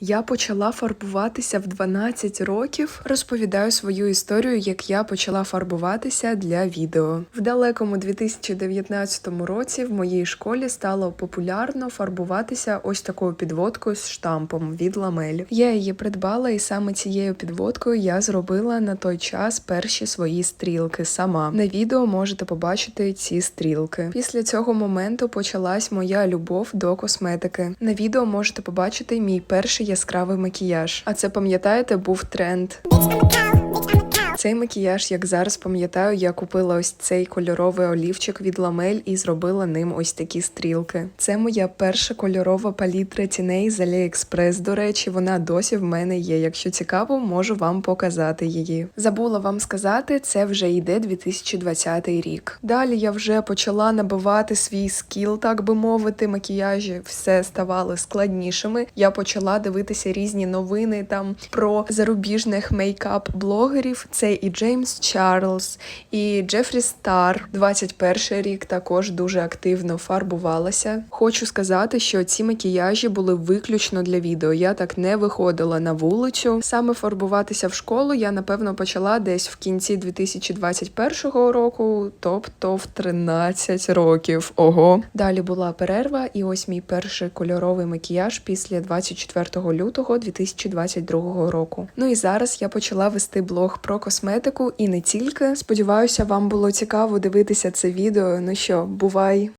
Я почала фарбуватися в 12 років. Розповідаю свою історію, як я почала фарбуватися для відео. В далекому 2019 році в моїй школі стало популярно фарбуватися ось такою підводкою з штампом від ламель. Я її придбала, і саме цією підводкою я зробила на той час перші свої стрілки сама. На відео можете побачити ці стрілки. Після цього моменту почалась моя любов до косметики. На відео можете побачити мій перший яскравий макіяж. А це пам'ятаєте, був тренд. Цей макіяж, як зараз пам'ятаю, я купила ось цей кольоровий олівчик від ламель і зробила ним ось такі стрілки. Це моя перша кольорова палітра тіней з AliExpress. До речі, вона досі в мене є. Якщо цікаво, можу вам показати її. Забула вам сказати, це вже йде 2020 рік. Далі я вже почала набивати свій скіл, так би мовити, макіяжі все ставали складнішими. Я почала дивитися різні новини там про зарубіжних мейкап-блогерів. Це і Джеймс Чарльз, і Джефрі Стар. 21 рік також дуже активно фарбувалася. Хочу сказати, що ці макіяжі були виключно для відео. Я так не виходила на вулицю. Саме фарбуватися в школу я напевно почала десь в кінці 2021 року, тобто в 13 років. Ого. Далі була перерва, і ось мій перший кольоровий макіяж після 24 лютого 2022 року. Ну і зараз я почала вести блог про косметику і не тільки. Сподіваюся, вам було цікаво дивитися це відео. Ну що, бувай!